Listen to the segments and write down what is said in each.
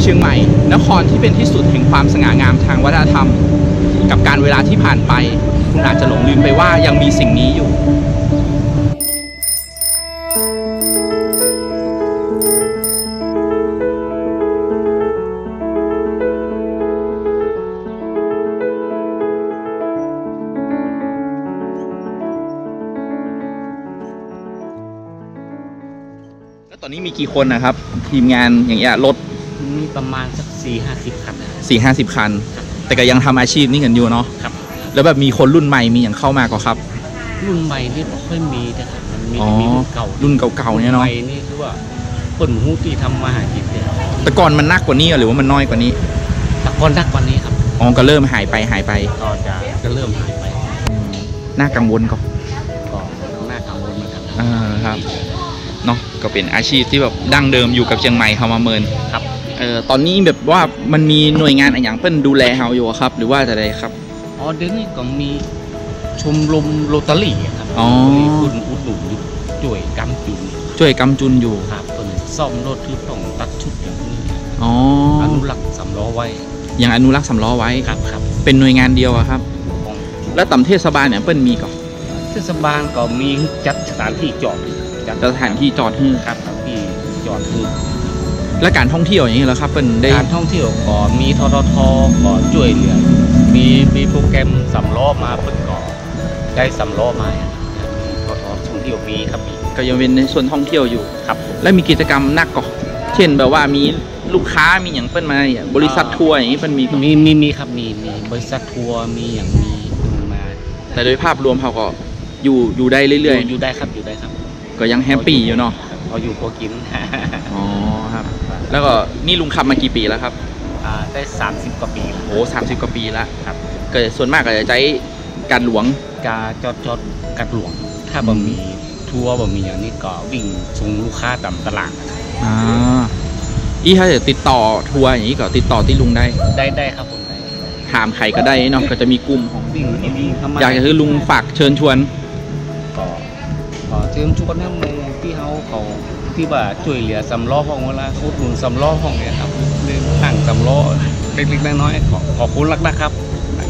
เชียงใหม่ นครที่เป็นที่สุดแห่งความสง่างามทางวัฒนธรรม กับการเวลาที่ผ่านไป คุณอาจจะหลงลืมไปว่ายังมีสิ่งนี้อยู่ ตอนนี้มีกี่คนนะครับ ทีมงานอย่างเงี้ยรถมีประมาณสักสี่ห้าสิบคันนะสี่ห้าสิบคัน แต่ก็ยังทำอาชีพนี้กันอยู่เนาะครับ แล้วแบบมีคนรุ่นใหม่มีอย่างเข้ามาก็ครับ รุ่นใหม่นี่ไม่ค่อยมีนะครับมันมีอ๋อ แต่มีรุ่นเก่ารุ่นเก่าๆเนี่ยเนาะใหม่นี่คือว่าคนหูที่ทำมาหากินเนี่ยแต่ก่อนมันนักกว่านี้หรือว่ามันน้อยกว่านี้แตะกอนนักวันนี้ครับอ๋อก็เริ่มหายไปหายไปก็จะจะเริ่มหายไปน่ากังวลก็ก็น่ากังวลเหมือนกันอ่าครับ เนาะก็เป็นอาชีพที่แบบดั้งเดิมอยู่กับเชียงใหม่เขามาเมินครับเออตอนนี้แบบว่ามันมีหน่วยงานอะไรอย่างเพิ่นดูแลเฮาอยู่อะครับ หรือว่าจะไดครับ อ๋อเดี๋ยวนี้ก็มีชมรมโรตารี่อะครับอ๋อ มีคุณอุดหนุนช่วยกำจุนช่วยกำจุนอยู่ครับคนซ่อมรถที่ต้องตัดชุดอย่างนี้อ๋ออนุรักษ์สำล้อไว้อย่างอนุรักษ์สำล้อไว้ครับครับเป็นหน่วยงานเดียวอะครับ ของแล้วตำเทศบาลเนี่ยเปิ้นมีก่อนเทศบาลก็มีจัดสถานที่จอด จัดสถานที่จอดให้ครับสถานที่จอดคือและการท่องเที่ยวอย่างนี้เหรอครับเปิ้นได้การท่องเที่ยวก็มีทททก็ช่วยเหลือมีมีโปรแกรมสำล้อมาเพิ่นก็ได้สำล้อมามีททท่องเที่ยวมีครับมีก็ยังเป็นในส่วนท่องเที่ยวอยู่ครับ และมีกิจกรรมนักก่อนเช่นแบบว่ามีลูกค้ามีอย่างเปิ้นมาอย่างบริษัททัวร์อย่างนี้เปิ้นมีก่อนมีมีมีครับมีมีบริษัททัวร์มีอย่างมีมา แต่โดยภาพรวมเขาก็อยู่อยู่ได้อเรื่อยยู่อยู่ได้ครับอยู่ได้ครับๆ ก็ยังแฮปปี้อยู่เนาะพออยู่พอกินอ๋อครับ แล้วก็นี่ลุงขับมากี่ปีแล้วครับอ่าได้ 30 กว่าปีแล้วโอ้สามสิบกว่าปีแล้วครับก็ส่วนมากก็จะใช้การหลวงกาจอดจอดกัดหลวง ถ้าบ่มีทัวร์บ่มีอย่างนี้ก็วิ่งส่งลูกค้าตามตลาดอ่าอีถ้าจะติดต่อทัวร์อย่างนี้ก็ติดต่อที่ลุงได้ได้ได้ครับผมได้ถามใครก็ได้เนาะก็จะมีกลุ่มของวิ่งวิ่งเข้ามาอยากจะให้ลุงฝากเชิญชวนก็ ก็เชิญชวนให้มาที่เขาเขาที่ว่าช่วยเหลือสำล้อห้องเวลาอุดหนุนสำล้อห้องเนี่ยครับเรื่องตั้งสำล้อเล็กๆน้อยๆขอขอบคุณลักนะครับ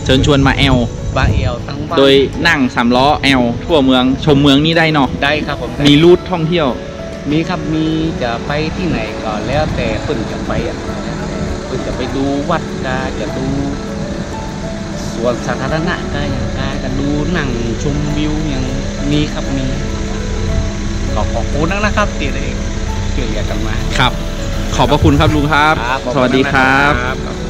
เชิญชวนมาแอลบาเอลตั้งบ้านโดยนั่งสามล้อแอลทั่วเมืองชมเมืองนี้ได้เนาะได้ครับผมได้มีรูทท่องเที่ยว มีครับมีจะไปที่ไหนก็แล้วแต่เพิ่นจะไปอะเพิ่นจะไปดูวัดกาจะดูสวนสาธารณะกาอย่างกาจะดูหนังชมวิวอย่างมีครับมี ก็ขอบคุณนะครับที่ได้ช่วยเหลือกันมาครับ ขอบพระคุณครับลุงครับครับขอบสคุณวัสดีครับนะครับ